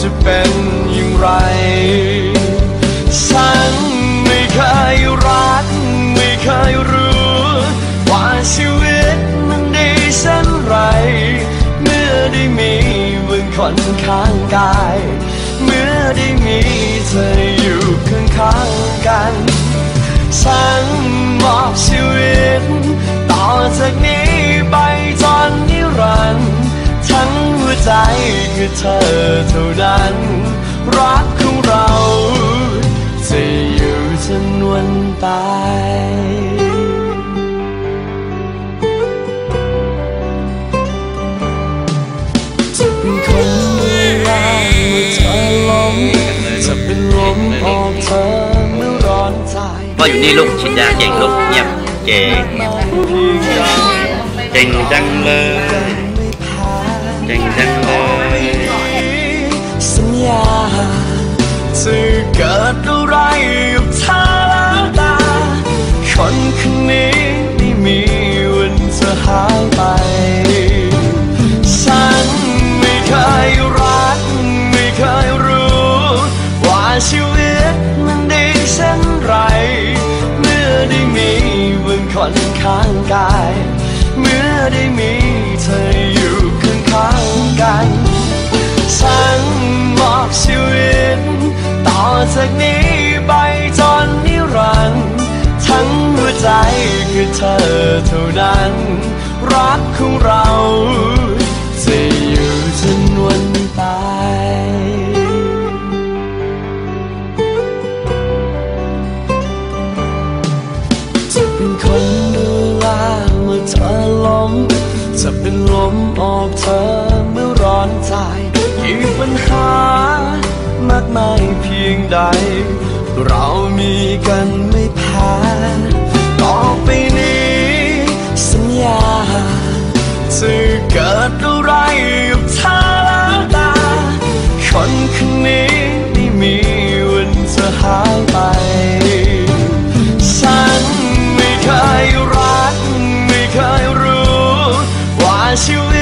จะเป็นอย่างไร ฉันไม่เคยรัก ไม่เคยรู้ ว่าชีวิตมันดีเช่นไร เมื่อได้มีมึงคนข้างกาย เมื่อได้มีเธออยู่ข้างข้างๆกัน ฉันมอบชีวิต ต่อจากนี้ ใจคือเธอเท่านั้น รักของเราจะอยู่จนวันตายพ่ออยู่นี่ลูกฉีดยาเก่งลูกเงียบเก่งเก่งจังเลย เก่งจังเลยสัญญาจะเกิดอะไรกับเธอแล้วตาคนคนนี้ไม่มีวันจะหายไป ฉันไม่เคยรัก ไม่เคยรู้ ว่าชีวิตมันดีเช่นไร เมื่อได้มีมึงคนข้างกาย เมื่อได้มีเธอ กัน ฉันมอบชีวิต ต่อจากนี้ไปจนนิรันดร์ทั้งหัวใจคือเธอเท่านั้น รักของเราจะอยู่จนวันตายจะเป็นคนดูแลเมื่อเธอล้มจะเป็นลมออกเธอ อนใจกี่ปัญหามากมายเพียงใด เรามีกันไม่แพ้ต่อไปนี้ สัญญาจะเกิดอะไรกับเธอแล้วตา คนคนนี้ไม่มีวันจะหายไป ฉันไม่เคยรัก ไม่เคยรู้ ว่าชีวิต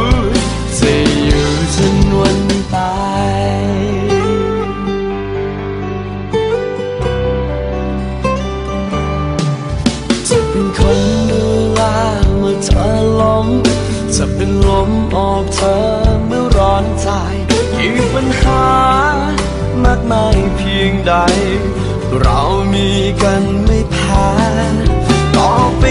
ม จะเป็นลมออกเธอเมื่อร้อนใจกี่ปัญหามากมายเพียงใด เรามีกันไม่แพ้ต่อไป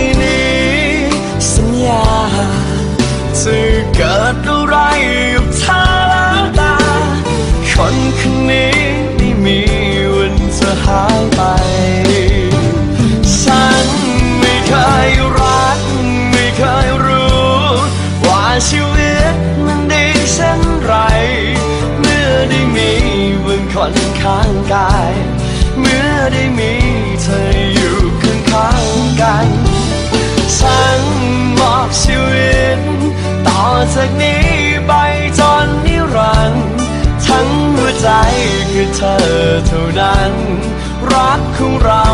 กาย เมื่อได้มีเธออยู่ข้างข้างกันฉันมอบชีวิต ต่อจากนี้ไปจนนิรันด์ทั้งหัวใจคือเธอเท่านั้น รักของเรา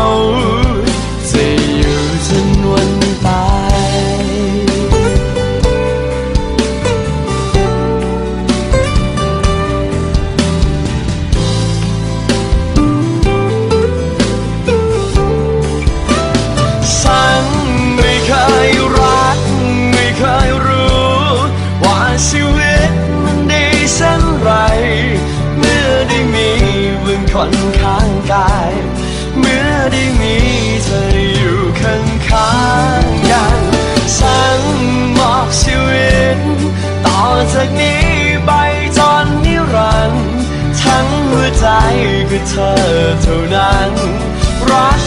จากนี้ไปจนนิรันด์ทั้งหัวใจคือเธอเท่านั้น รัก